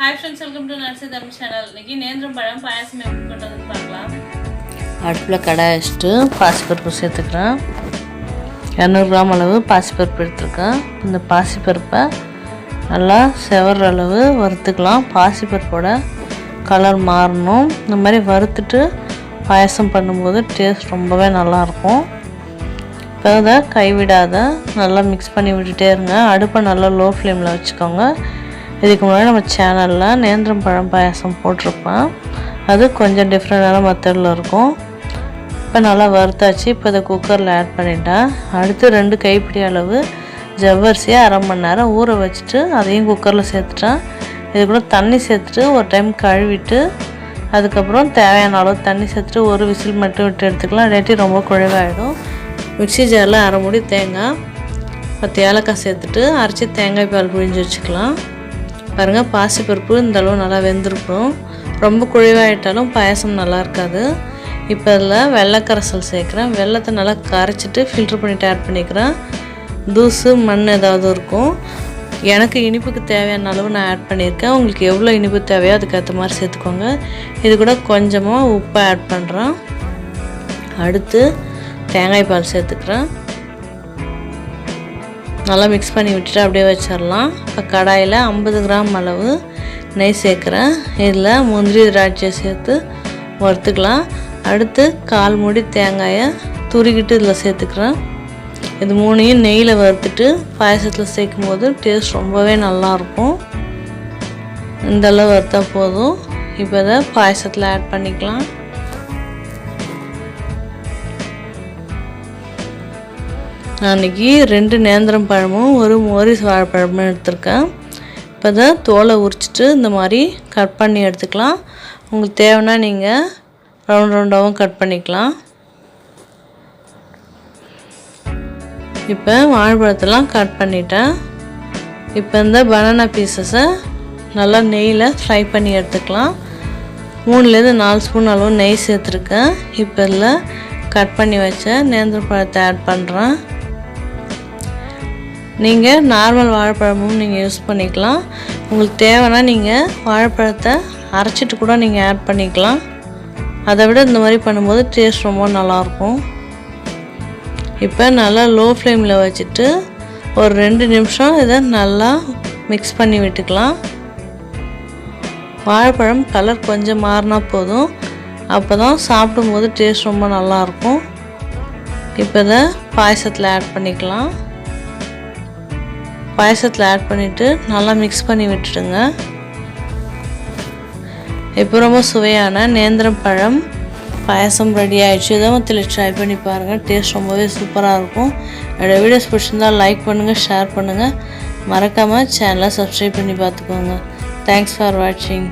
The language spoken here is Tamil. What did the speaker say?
Hi friends welcome to Narsi Tamil channel இன்றைக்கி நேந்திரம் பழம் பாயாசம் எப்படி பண்ணுறதுன்னு பார்க்கலாம். அடுப்பில் கடாய் வச்சுட்டு பாசிப்பருப்பு சேர்த்துக்கிறேன் இரநூறு கிராம் அளவு பாசிப்பருப்பு எடுத்துருக்கேன். இந்த பாசிப்பருப்பை நல்லா செவற அளவு வறுத்துக்கலாம். பாசிப்பருப்போட கலர் மாறணும். இந்த மாதிரி வறுத்துட்டு பாயசம் பண்ணும்போது டேஸ்ட் ரொம்பவே நல்லாயிருக்கும். இப்போ அதை கைவிடாத நல்லா மிக்ஸ் பண்ணி விட்டுட்டே இருங்க. அடுப்பை நல்லா லோ ஃப்ளேமில் வச்சுக்கோங்க. இதுக்கு முன்னாடி நம்ம சேனலில் நேந்திரம் பழம் பாயாசம் போட்டிருப்பேன் அது கொஞ்சம் டிஃப்ரெண்டான மெத்தடில் இருக்கும். இப்போ நல்லா வறுத்தாச்சு. இப்போ இதை குக்கரில் ஆட் பண்ணிட்டேன். அடுத்து ரெண்டு கைப்பிடி அளவு ஜவ்வரிசியை அரை மணி நேரம் ஊற வச்சுட்டு அதையும் குக்கரில் சேர்த்துட்டேன். இது கூட தண்ணி சேர்த்துட்டு ஒரு டைம் கழுவிட்டு அதுக்கப்புறம் தேவையான அளவு தண்ணி சேர்த்துட்டு ஒரு விசில் மட்டும் விட்டு எடுத்துக்கலாம். இல்லாட்டி ரொம்ப குழவாயிடும் மிக்ஸி ஜாரில் அரை மூடி தேங்காய் பத்து ஏலக்காய் சேர்த்துட்டு அரைச்சி தேங்காய் பால் புழிஞ்சு வச்சுக்கலாம். பாருங்கள் பாசிப்பருப்பு இந்த அளவு நல்லா வெந்திருக்கும். ரொம்ப குழிவாயிட்டாலும் பாயசம் நல்லா இருக்காது. இப்போ அதில் வெள்ளைக்கரைசல் சேர்க்குறேன். வெள்ளத்தை நல்லா கரைச்சிட்டு ஃபில்ட்ரு பண்ணிவிட்டு ஆட் பண்ணிக்கிறேன். தூசு மண் ஏதாவது இருக்கும். எனக்கு இனிப்புக்கு தேவையான அளவு நான் ஆட் பண்ணியிருக்கேன். உங்களுக்கு எவ்வளோ இனிப்பு தேவையோ அதுக்கேற்ற மாதிரி சேர்த்துக்கோங்க. இது கூட கொஞ்சமாக உப்பை ஆட் பண்ணுறேன் அடுத்து தேங்காய் பால் சேர்த்துக்கிறேன். நல்லா மிக்ஸ் பண்ணி விட்டுட்டு அப்படியே வச்சிடலாம். இப்போ கடாயில் ஐம்பது கிராம் அளவு நெய் சேர்க்குறேன். இதில் முந்திரி திராட்சையை சேர்த்து வறுத்துக்கலாம். அடுத்து கால் மூடி தேங்காயை துருக்கிட்டு இதில் சேர்த்துக்கிறேன். இது மூணையும் நெய்யில் வறுத்துட்டு பாயசத்தில் சேர்க்கும் போது டேஸ்ட் ரொம்பவே நல்லாயிருக்கும். இந்தளவு வறுத்தால் வறுத்தா போதும். இப்போ இதை பாயசத்தில் ஆட் பண்ணிக்கலாம். நான் இன்றைக்கி ரெண்டு நேந்திரம் பழமும் ஒரு மோரிஸ் வாழைப்பழமும் எடுத்திருக்கேன். இப்போ தான் தோலை உரிச்சிட்டு இந்த மாதிரி கட் பண்ணி எடுத்துக்கலாம். உங்களுக்கு தேவைன்னா நீங்கள் ரவுண்ட் ரவுண்டாகவும் கட் பண்ணிக்கலாம். இப்போ வாழைப்பழத்தெல்லாம் கட் பண்ணிட்டேன். இப்போ இந்த பனானா பீசஸை நல்லா நெய்யில் ஃப்ரை பண்ணி எடுத்துக்கலாம். மூணுலேருந்து நாலு ஸ்பூன் அளவு நெய் சேர்த்துருக்கேன். இப்போ இதில் கட் பண்ணி வச்ச நேந்திர பழத்தை ஆட் பண்ணுறேன் நீங்கள் நார்மல் வாழைப்பழமும் நீங்கள் யூஸ் பண்ணிக்கலாம். உங்களுக்கு தேவைன்னா நீங்கள் வாழைப்பழத்தை அரைச்சிட்டு கூட நீங்கள் ஆட் பண்ணிக்கலாம். அதை விட இந்த மாதிரி பண்ணும்போது டேஸ்ட் ரொம்ப நல்லாயிருக்கும். இப்போ நல்லா லோ ஃப்ளேமில் வச்சுட்டு ஒரு ரெண்டு நிமிஷம் இதை நல்லா மிக்ஸ் பண்ணி விட்டுக்கலாம். வாழைப்பழம் கலர் கொஞ்சம் மாறினா போதும். அப்போ தான் சாப்பிடும்போது டேஸ்ட் ரொம்ப நல்லாயிருக்கும். இப்போ இதை பாயசத்தில் ஆட் பண்ணிக்கலாம். பாயசத்தில் ஆட் பண்ணிவிட்டு நல்லா மிக்ஸ் பண்ணி விட்டுடுங்க. இப்போ ரொம்ப சுவையான நேந்திரம் பழம் பாயசம் ரெடி ஆகிடுச்சு இதை மத்தியில் ட்ரை பண்ணி பாருங்கள் டேஸ்ட் ரொம்பவே சூப்பராக இருக்கும். என்னோடய வீடியோஸ் பிடிச்சிருந்தால் லைக் பண்ணுங்கள் ஷேர் பண்ணுங்கள் மறக்காமல் சேனலை சப்ஸ்கிரைப் பண்ணி பார்த்துக்கோங்க. தேங்க்ஸ் ஃபார் வாட்சிங்